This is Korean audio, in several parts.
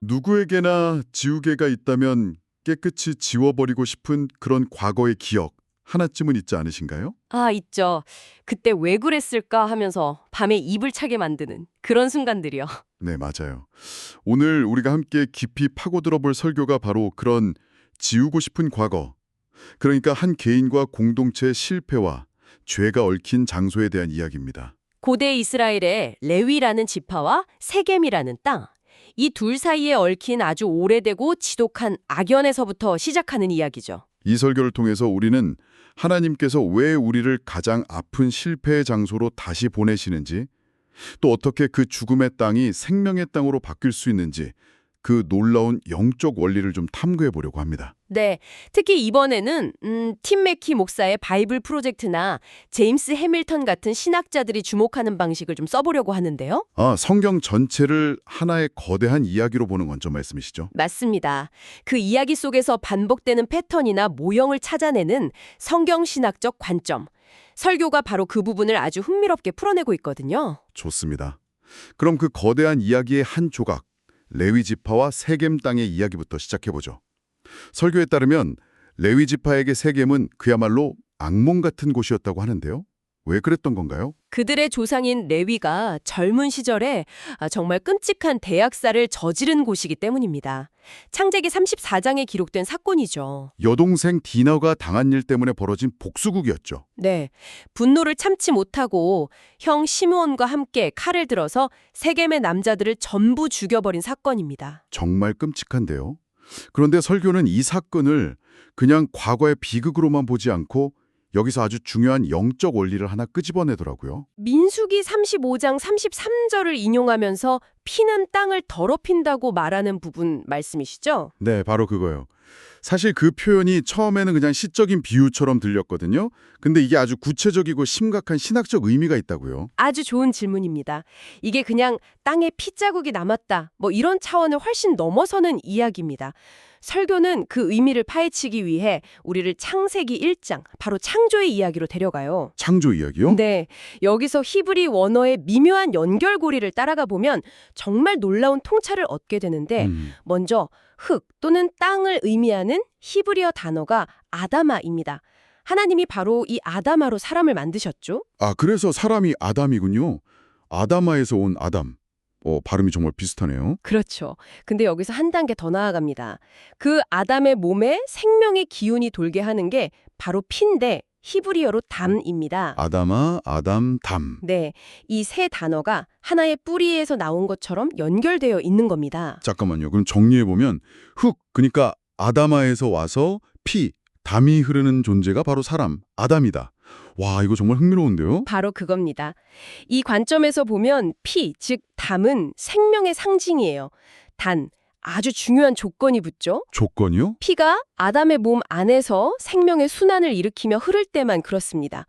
누구에게나 지우개가 있다면 깨끗이 지워버리고 싶은 그런 과거의 기억 하나쯤은 있지 않으신가요? 아, 있죠. 그때 왜 그랬을까 하면서 밤에 입을 차게 만드는 그런 순간들이요. 네, 맞아요. 오늘 우리가 함께 깊이 파고들어 볼 설교가 바로 그런 지우고 싶은 과거. 그러니까 한 개인과 공동체의 실패와 죄가 얽힌 장소에 대한 이야기입니다. 고대 이스라엘의 레위라는 지파와 세겜이라는 땅. 이 둘 사이에 얽힌 아주 오래되고 지독한 악연에서부터 시작하는 이야기죠. 이 설교를 통해서 우리는 하나님께서 왜 우리를 가장 아픈 실패의 장소로 다시 보내시는지, 또 어떻게 그 죽음의 땅이 생명의 땅으로 바뀔 수 있는지 그 놀라운 영적 원리를 좀 탐구해 보려고 합니다. 네, 특히 이번에는 음, 팀 맥키 목사의 바이블 프로젝트나 제임스 해밀턴 같은 신학자들이 주목하는 방식을 좀 써보려고 하는데요. 아, 성경 전체를 하나의 거대한 이야기로 보는 관점 말씀이시죠? 맞습니다. 그 이야기 속에서 반복되는 패턴이나 모형을 찾아내는 성경신학적 관점. 설교가 바로 그 부분을 아주 흥미롭게 풀어내고 있거든요. 좋습니다. 그럼 그 거대한 이야기의 한 조각, 레위 지파와 세겜 땅의 이야기부터 시작해 보죠. 설교에 따르면 레위 지파에게 세겜은 그야말로 악몽 같은 곳이었다고 하는데요. 왜 그랬던 건가요? 그들의 조상인 레위가 젊은 시절에 아, 정말 끔찍한 대학살을 저지른 곳이기 때문입니다. 창세기 34장에 기록된 사건이죠. 여동생 디너가 당한 일 때문에 벌어진 복수국이었죠. 네. 분노를 참지 못하고 형 시므온과 함께 칼을 들어서 세겜의 남자들을 전부 죽여버린 사건입니다. 정말 끔찍한데요. 그런데 설교는 이 사건을 그냥 과거의 비극으로만 보지 않고 여기서 아주 중요한 영적 원리를 하나 끄집어내더라고요. 민수기 35장 33절을 인용하면서 피는 땅을 더럽힌다고 말하는 부분 말씀이시죠? 네, 바로 그거요. 사실 그 표현이 처음에는 그냥 시적인 비유처럼 들렸거든요. 근데 이게 아주 구체적이고 심각한 신학적 의미가 있다고요. 아주 좋은 질문입니다. 이게 그냥 땅에 피자국이 남았다. 뭐 이런 차원을 훨씬 넘어서는 이야기입니다. 설교는 그 의미를 파헤치기 위해 우리를 창세기 1장, 바로 창조의 이야기로 데려가요. 창조 이야기요? 네, 여기서 히브리 원어의 미묘한 연결고리를 따라가 보면 정말 놀라운 통찰을 얻게 되는데 음, 먼저 흙 또는 땅을 의미하는 히브리어 단어가 아다마입니다. 하나님이 바로 이 아다마로 사람을 만드셨죠? 아, 그래서 사람이 아담이군요. 아다마에서 온 아담. 어, 발음이 정말 비슷하네요. 그렇죠. 근데 여기서 한 단계 더 나아갑니다. 그 아담의 몸에 생명의 기운이 돌게 하는 게 바로 피인데 히브리어로 담입니다. 아다마, 아담, 담. 네, 이 세 단어가 하나의 뿌리에서 나온 것처럼 연결되어 있는 겁니다. 잠깐만요. 그럼 정리해 보면 흙, 그러니까 아다마에서 와서 피, 담이 흐르는 존재가 바로 사람, 아담이다. 와, 이거 정말 흥미로운데요? 바로 그겁니다. 이 관점에서 보면 피, 즉 담은 생명의 상징이에요. 단, 아주 중요한 조건이 붙죠. 조건이요? 피가 아담의 몸 안에서 생명의 순환을 일으키며 흐를 때만 그렇습니다.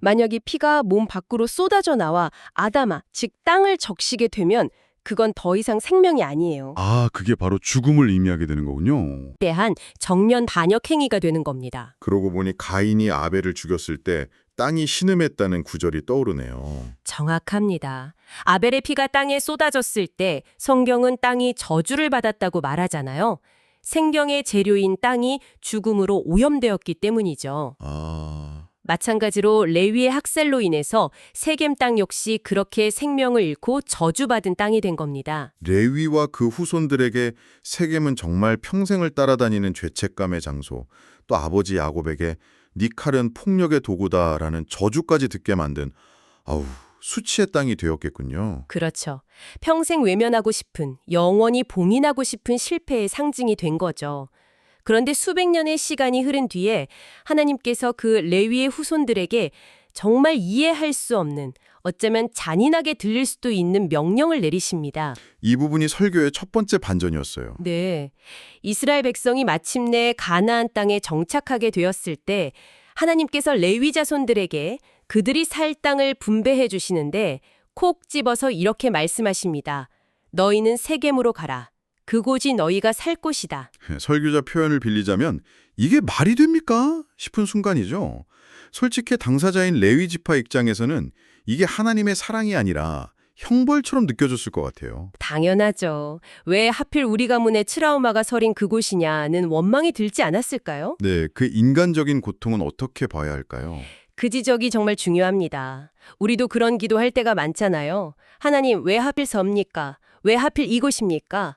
만약 이 피가 몸 밖으로 쏟아져 나와 아담아, 즉 땅을 적시게 되면 그건 더 이상 생명이 아니에요. 아, 그게 바로 죽음을 의미하게 되는 거군요. 대한 정년 반역 행위가 되는 겁니다. 그러고 보니 가인이 아벨을 죽였을 때 땅이 신음했다는 구절이 떠오르네요. 정확합니다. 아벨의 피가 땅에 쏟아졌을 때 성경은 땅이 저주를 받았다고 말하잖아요. 생경의 재료인 땅이 죽음으로 오염되었기 때문이죠. 아, 마찬가지로 레위의 학살로 인해서 세겜 땅 역시 그렇게 생명을 잃고 저주받은 땅이 된 겁니다. 레위와 그 후손들에게 세겜은 정말 평생을 따라다니는 죄책감의 장소, 또 아버지 야곱에게 네 칼은 폭력의 도구다라는 저주까지 듣게 만든 아우 수치의 땅이 되었겠군요. 그렇죠. 평생 외면하고 싶은, 영원히 봉인하고 싶은 실패의 상징이 된 거죠. 그런데 수백 년의 시간이 흐른 뒤에 하나님께서 그 레위의 후손들에게 정말 이해할 수 없는, 어쩌면 잔인하게 들릴 수도 있는 명령을 내리십니다. 이 부분이 설교의 첫 번째 반전이었어요. 네. 이스라엘 백성이 마침내 가나안 땅에 정착하게 되었을 때 하나님께서 레위 자손들에게 그들이 살 땅을 분배해 주시는데 콕 집어서 이렇게 말씀하십니다. 너희는 세겜으로 가라. 그곳이 너희가 살 곳이다. 설교자 표현을 빌리자면 이게 말이 됩니까? 싶은 순간이죠. 솔직히 당사자인 레위 지파 입장에서는 이게 하나님의 사랑이 아니라 형벌처럼 느껴졌을 것 같아요. 당연하죠. 왜 하필 우리 가문에 트라우마가 서린 그곳이냐는 원망이 들지 않았을까요? 네, 그 인간적인 고통은 어떻게 봐야 할까요? 그 지적이 정말 중요합니다. 우리도 그런 기도할 때가 많잖아요. 하나님 왜 하필 섭니까? 왜 하필 이곳입니까?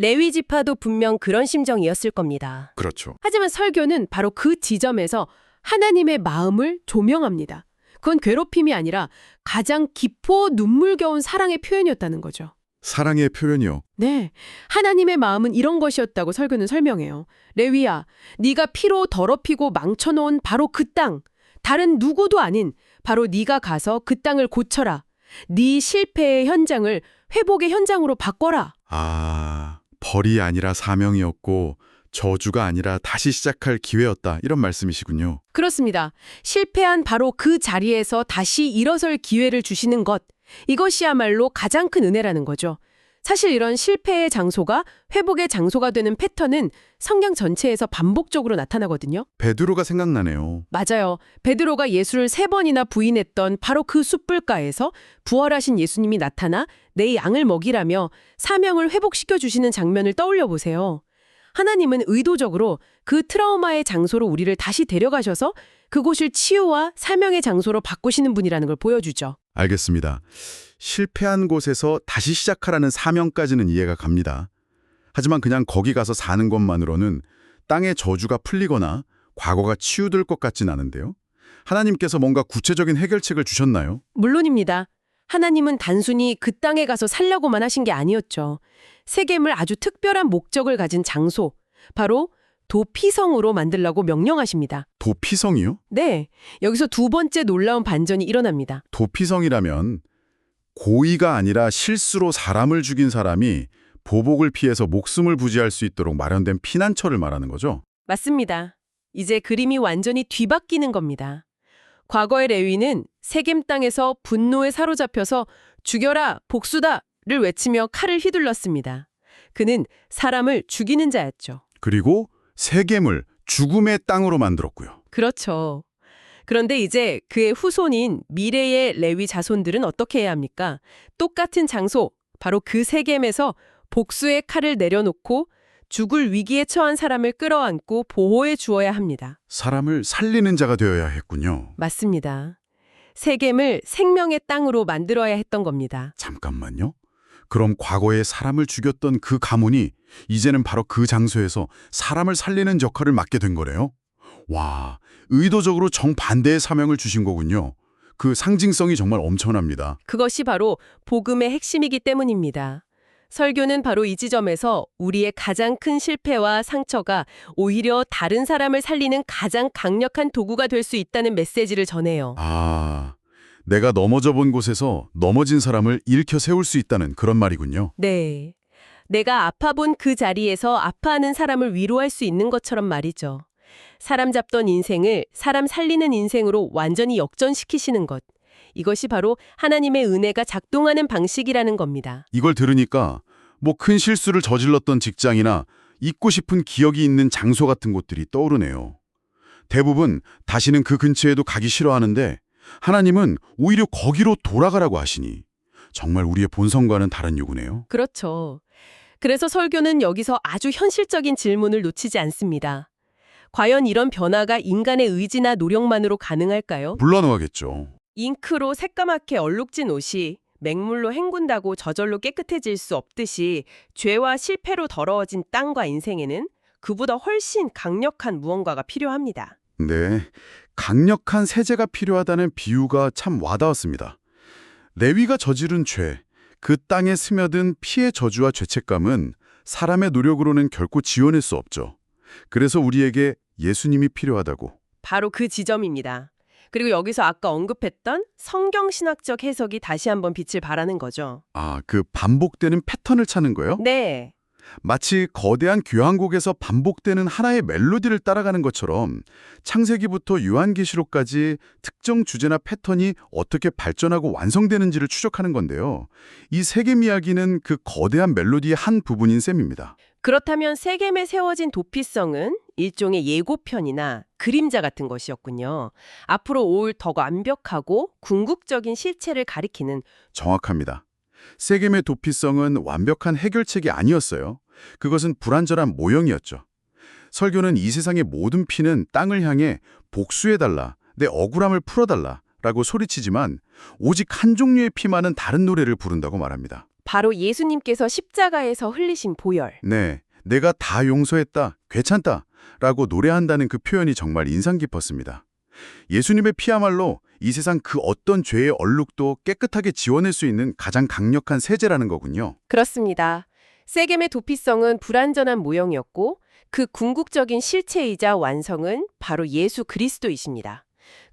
레위 지파도 분명 그런 심정이었을 겁니다. 그렇죠. 하지만 설교는 바로 그 지점에서 하나님의 마음을 조명합니다. 그건 괴롭힘이 아니라 가장 깊고 눈물겨운 사랑의 표현이었다는 거죠. 사랑의 표현이요. 네, 하나님의 마음은 이런 것이었다고 설교는 설명해요. 레위야, 네가 피로 더럽히고 망쳐놓은 바로 그 땅, 다른 누구도 아닌 바로 네가 가서 그 땅을 고쳐라. 네 실패의 현장을 회복의 현장으로 바꿔라. 아, 벌이 아니라 사명이었고 저주가 아니라 다시 시작할 기회였다. 이런 말씀이시군요. 그렇습니다. 실패한 바로 그 자리에서 다시 일어설 기회를 주시는 것. 이것이야말로 가장 큰 은혜라는 거죠. 사실 이런 실패의 장소가 회복의 장소가 되는 패턴은 성경 전체에서 반복적으로 나타나거든요. 베드로가 생각나네요. 맞아요. 베드로가 예수를 세 번이나 부인했던 바로 그 숯불가에서 부활하신 예수님이 나타나 내 양을 먹이라며 사명을 회복시켜 주시는 장면을 떠올려 보세요. 하나님은 의도적으로 그 트라우마의 장소로 우리를 다시 데려가셔서 그곳을 치유와 사명의 장소로 바꾸시는 분이라는 걸 보여주죠. 알겠습니다. 실패한 곳에서 다시 시작하라는 사명까지는 이해가 갑니다. 하지만 그냥 거기 가서 사는 것만으로는 땅의 저주가 풀리거나 과거가 치유될 것 같진 않은데요. 하나님께서 뭔가 구체적인 해결책을 주셨나요? 물론입니다. 하나님은 단순히 그 땅에 가서 살려고만 하신 게 아니었죠. 세겜을 아주 특별한 목적을 가진 장소, 바로 도피성으로 만들라고 명령하십니다. 도피성이요? 네, 여기서 두 번째 놀라운 반전이 일어납니다. 도피성이라면 고의가 아니라 실수로 사람을 죽인 사람이 보복을 피해서 목숨을 부지할 수 있도록 마련된 피난처를 말하는 거죠. 맞습니다. 이제 그림이 완전히 뒤바뀌는 겁니다. 과거의 레위는 세겜 땅에서 분노에 사로잡혀서 죽여라, 복수다를 외치며 칼을 휘둘렀습니다. 그는 사람을 죽이는 자였죠. 그리고 세겜을 죽음의 땅으로 만들었고요. 그렇죠. 그런데 이제 그의 후손인 미래의 레위 자손들은 어떻게 해야 합니까? 똑같은 장소, 바로 그 세겜에서 복수의 칼을 내려놓고 죽을 위기에 처한 사람을 끌어안고 보호해 주어야 합니다. 사람을 살리는 자가 되어야 했군요. 맞습니다. 세겜을 생명의 땅으로 만들어야 했던 겁니다. 잠깐만요. 그럼 과거에 사람을 죽였던 그 가문이 이제는 바로 그 장소에서 사람을 살리는 역할을 맡게 된 거래요. 와, 의도적으로 정반대의 사명을 주신 거군요. 그 상징성이 정말 엄청납니다. 그것이 바로 복음의 핵심이기 때문입니다. 설교는 바로 이 지점에서 우리의 가장 큰 실패와 상처가 오히려 다른 사람을 살리는 가장 강력한 도구가 될 수 있다는 메시지를 전해요. 아, 내가 넘어져 본 곳에서 넘어진 사람을 일으켜 세울 수 있다는 그런 말이군요. 네. 내가 아파 본 그 자리에서 아파하는 사람을 위로할 수 있는 것처럼 말이죠. 사람 잡던 인생을 사람 살리는 인생으로 완전히 역전시키시는 것. 이것이 바로 하나님의 은혜가 작동하는 방식이라는 겁니다. 이걸 들으니까 뭐 큰 실수를 저질렀던 직장이나 잊고 싶은 기억이 있는 장소 같은 곳들이 떠오르네요. 대부분 다시는 그 근처에도 가기 싫어하는데 하나님은 오히려 거기로 돌아가라고 하시니 정말 우리의 본성과는 다른 요구네요. 그렇죠. 그래서 설교는 여기서 아주 현실적인 질문을 놓치지 않습니다. 과연 이런 변화가 인간의 의지나 노력만으로 가능할까요? 물러나겠죠. 잉크로 새까맣게 얼룩진 옷이 맹물로 헹군다고 저절로 깨끗해질 수 없듯이 죄와 실패로 더러워진 땅과 인생에는 그보다 훨씬 강력한 무언가가 필요합니다. 네, 강력한 세제가 필요하다는 비유가 참 와닿았습니다. 레위가 저지른 죄, 그 땅에 스며든 피의 저주와 죄책감은 사람의 노력으로는 결코 지워낼 수 없죠. 그래서 우리에게 예수님이 필요하다고. 바로 그 지점입니다. 그리고 여기서 아까 언급했던 성경신학적 해석이 다시 한번 빛을 발하는 거죠. 아, 그 반복되는 패턴을 찾는 거요? 네. 마치 거대한 교향곡에서 반복되는 하나의 멜로디를 따라가는 것처럼 창세기부터 요한계시록까지 특정 주제나 패턴이 어떻게 발전하고 완성되는지를 추적하는 건데요. 이 세겜 이야기는 그 거대한 멜로디의 한 부분인 셈입니다. 그렇다면 세겜에 세워진 도피성은 일종의 예고편이나 그림자 같은 것이었군요. 앞으로 올 더 완벽하고 궁극적인 실체를 가리키는 정확합니다. 세겜의 도피성은 완벽한 해결책이 아니었어요. 그것은 불완전한 모형이었죠. 설교는 이 세상의 모든 피는 땅을 향해 복수해달라, 내 억울함을 풀어달라 라고 소리치지만 오직 한 종류의 피만은 다른 노래를 부른다고 말합니다. 바로 예수님께서 십자가에서 흘리신 보혈. 네, 내가 다 용서했다, 괜찮다 라고 노래한다는 그 표현이 정말 인상 깊었습니다. 예수님의 피야말로 이 세상 그 어떤 죄의 얼룩도 깨끗하게 지워낼 수 있는 가장 강력한 세제라는 거군요. 그렇습니다. 세겜의 도피성은 불완전한 모형이었고 그 궁극적인 실체이자 완성은 바로 예수 그리스도이십니다.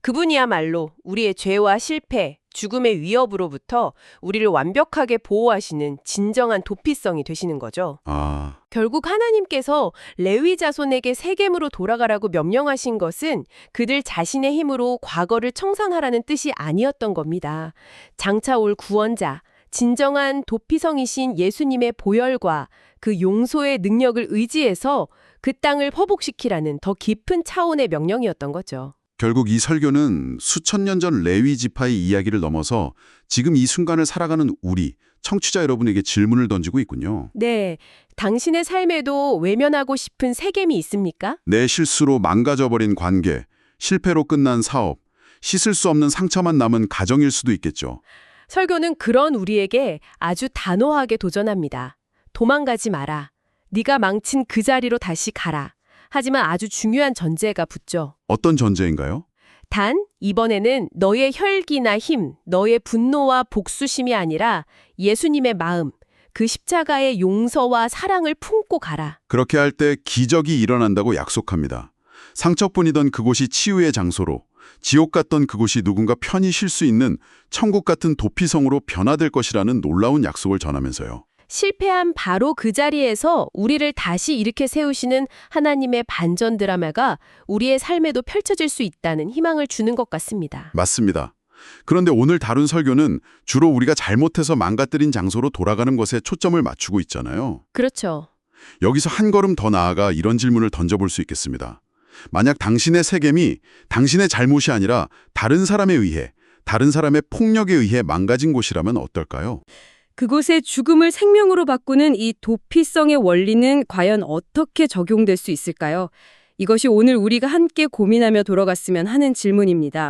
그분이야말로 우리의 죄와 실패, 죽음의 위협으로부터 우리를 완벽하게 보호하시는 진정한 도피성이 되시는 거죠. 아, 결국 하나님께서 레위 자손에게 세겜으로 돌아가라고 명령하신 것은 그들 자신의 힘으로 과거를 청산하라는 뜻이 아니었던 겁니다. 장차 올 구원자, 진정한 도피성이신 예수님의 보혈과 그 용서의 능력을 의지해서 그 땅을 회복시키라는 더 깊은 차원의 명령이었던 거죠. 결국 이 설교는 수천 년 전 레위 지파의 이야기를 넘어서 지금 이 순간을 살아가는 우리, 청취자 여러분에게 질문을 던지고 있군요. 네, 당신의 삶에도 외면하고 싶은 세겜이 있습니까? 내 실수로 망가져버린 관계, 실패로 끝난 사업, 씻을 수 없는 상처만 남은 가정일 수도 있겠죠. 설교는 그런 우리에게 아주 단호하게 도전합니다. 도망가지 마라. 네가 망친 그 자리로 다시 가라. 하지만 아주 중요한 전제가 붙죠. 어떤 전제인가요? 단 이번에는 너의 혈기나 힘, 너의 분노와 복수심이 아니라 예수님의 마음, 그 십자가의 용서와 사랑을 품고 가라. 그렇게 할 때 기적이 일어난다고 약속합니다. 상처뿐이던 그곳이 치유의 장소로, 지옥 같던 그곳이 누군가 편히 쉴 수 있는 천국 같은 도피성으로 변화될 것이라는 놀라운 약속을 전하면서요. 실패한 바로 그 자리에서 우리를 다시 일으켜 세우시는 하나님의 반전 드라마가 우리의 삶에도 펼쳐질 수 있다는 희망을 주는 것 같습니다. 맞습니다. 그런데 오늘 다룬 설교는 주로 우리가 잘못해서 망가뜨린 장소로 돌아가는 것에 초점을 맞추고 있잖아요. 그렇죠. 여기서 한 걸음 더 나아가 이런 질문을 던져볼 수 있겠습니다. 만약 당신의 세겜이 당신의 잘못이 아니라 다른 사람에 의해, 다른 사람의 폭력에 의해 망가진 곳이라면 어떨까요? 그곳의 죽음을 생명으로 바꾸는 이 도피성의 원리는 과연 어떻게 적용될 수 있을까요? 이것이 오늘 우리가 함께 고민하며 돌아갔으면 하는 질문입니다.